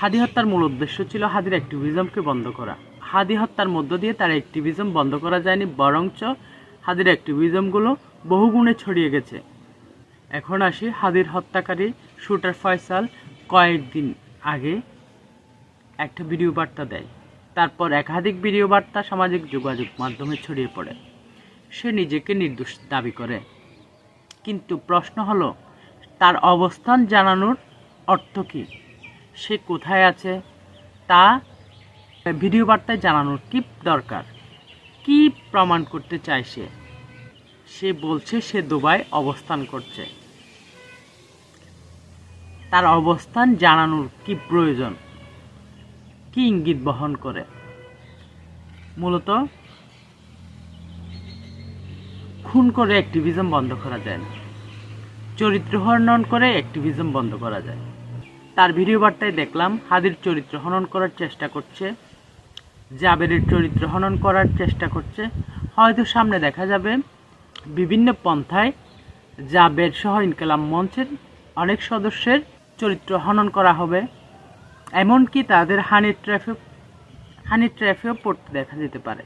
হাদি হত্যার মূল উদ্দেশ্য ছিল হাদির অ্যাক্টিভিজমকে বন্ধ করা। হাদি হত্যার মধ্য দিয়ে তার অ্যাক্টিভিজম বন্ধ করা যায়নি, বরঞ্চ হাদির অ্যাক্টিভিজমগুলো বহুগুণে ছড়িয়ে গেছে। এখন আসি হাদির হত্যাকারী শুটার ফয়সাল কয়েকদিন আগে একটা ভিডিও বার্তা দেয়। তারপর একাধিক ভিডিও বার্তা সামাজিক যোগাযোগ মাধ্যমে ছড়িয়ে পড়ে। সে নিজেকে নির্দোষ দাবি করে। কিন্তু প্রশ্ন হলো, তার অবস্থান জানানোর অর্থ কী? সে কোথায় আছে তা ভিডিও বার্তায় জানানোর কি দরকার? কি প্রমাণ করতে চায় সে? সে বলছে সে দুবাই অবস্থান করছে। তার অবস্থান জানানোর কি প্রয়োজন? কি ইঙ্গিত বহন করে? মূলত খুন করে অ্যাক্টিভিজম বন্ধ করা যায় না। চরিত্র হনন করে অ্যাক্টিভিজম বন্ধ করা যায়। তার ভিডিও বার্তায় দেখলাম হাদির চরিত্র হনন করার চেষ্টা করছে, জাবেরের চরিত্র হনন করার চেষ্টা করছে। হয়তো সামনে দেখা যাবে বিভিন্ন পন্থায় জাবের সহ ইনকালাম মঞ্চের অনেক সদস্যের চরিত্র হনন করা হবে। এমনকি তাদের হানি ট্র্যাফে হানি ট্র্যাফেও পড়তে দেখা যেতে পারে।